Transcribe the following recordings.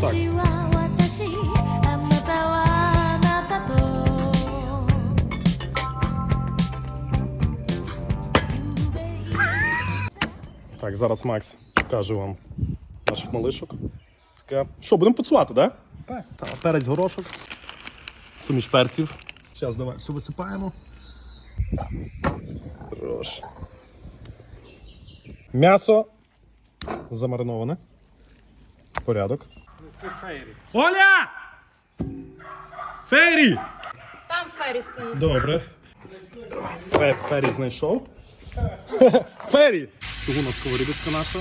Так. Зараз Макс покаже вам наших малишок. Таке. Що, будемо працювати, так? Так. Перець горошок, суміш перців. Зараз давай все висипаємо. Хорош. М'ясо замариноване. Порядок. Це фейрі. Оля! Фейрі! Там Фері стоїть. Добре. Фе, Фері знайшов. Фері! Чого у нас сковорідочка наша?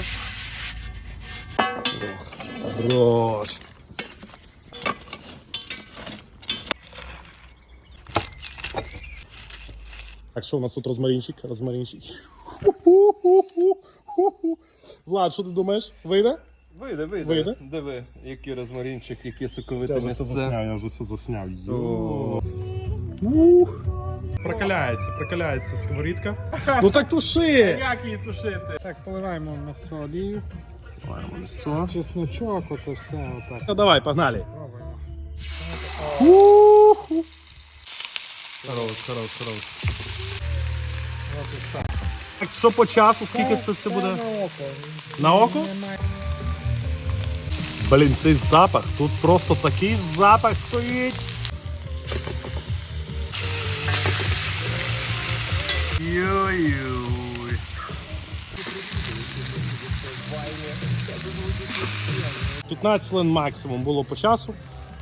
Ох, Хорош. Так, що у нас тут розмаринчик? Розмаринчик. Ху-ху-ху-ху-ху. Влад, що ти думаєш? Вийде? Вийде, вийде. Вийде? Диви, який розмаринчик, які соковиті Я вже все місце. засняв, я вже все засняв. Йо. Ух. Прокаляється, прокаляється сковорідка. Ну так туши! Як її тушити? Так, поливаємо м'ясо олію, Маємо місцо. чесночок, оце все отак. Ну, давай, погнали. Пробуємо. Уху. Хорош, хорош, хорош. От і все. Так, що по часу, скільки це все буде? На око. На око? Немає. Блін, цей запах. Тут просто такий запах стоїть. Йой-йой. П'ятнадцять хвилин максимум було по часу.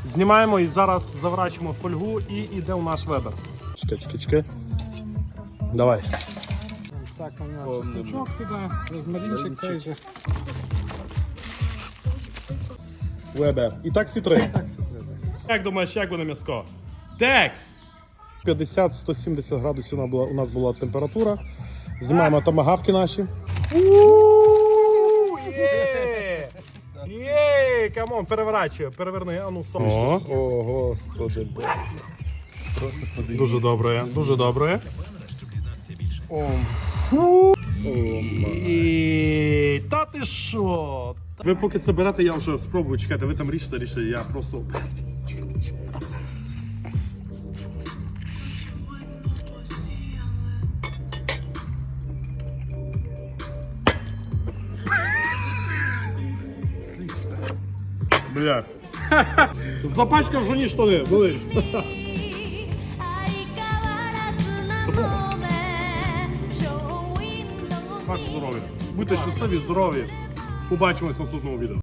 Знімаємо і зараз заворачуємо в фольгу і йде у наш вебер. Чекай, чекай, чекай. Давай. Так, у нього чесночок піде, розмаринчик той же. Вебер. І так всі три. Так, все треба. Як думаєш, як буде м'яско? Так! 50-170 градусів у нас була- у нас була температура. Знімаємо тамагавки наші. Є! Є! Камон, переворачує, переверни, а ну сам. О, О, господи, дуже добре, дуже добре. І... Та ти що? Ви поки це берете, я вже спробую чекайте, ви там рішите, рішите, я просто. Бля. Запачка вже ні штани, велич. Ваші здорові. Будьте щасливі, здорові. Побачимось в наступному відео.